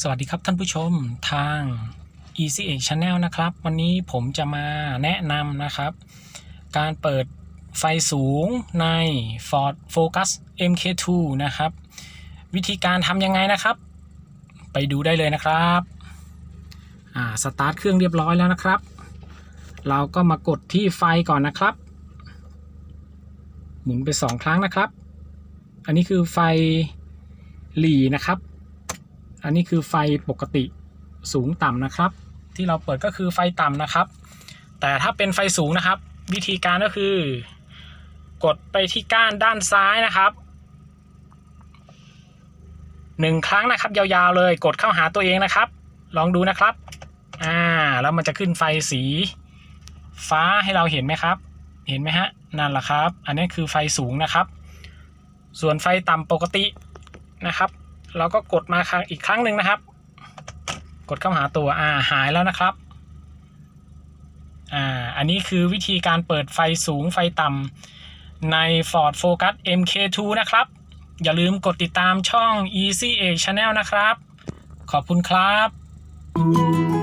สวัสดีครับท่านผู้ชมทาง Easy Age Channel นะครับ วันนี้ผมจะมาแนะนำนะครับ การเปิดไฟสูงใน Ford Focus MK2 นะครับ วิธีการทำยังไงนะครับ ไปดูได้เลยนะครับอ่าสตาร์ทเครื่องเรียบร้อยแล้วนะครับ เราก็มากดที่ไฟก่อนนะครับ หมุนไปสองครั้งนะครับ อันนี้คือไฟหลีนะครับ อันนี้คือไฟปกติสูงต่ำนะครับ ที่เราเปิดก็คือไฟต่ำนะครับ แต่ถ้าเป็นไฟสูงนะครับ วิธีการก็คือ กดไปที่ก้านด้านซ้ายนะครับหนึ่งครั้งนะครับ ยาวๆเลยกดเข้าหาตัวเองนะครับ ลองดูนะครับอ่าแล้วมันจะขึ้นไฟสี ฟ้าให้เราเห็นไหมครับ เห็นไหมฮะนั่นแหละครับ อันนี้คือไฟสูงนะครับ ส่วนไฟต่ำปกตินะครับ เราก็กดมาครั้งอีกครั้งหนึ่งนะครับ กดเข้าหาตัวอ่าหายแล้วนะครับอ่าอันนี้คือวิธีการเปิดไฟสูงไฟต่ำใน Ford Focus MK2 นะครับ อย่าลืมกดติดตามช่อง Easy a Channel นะครับ ขอบคุณครับ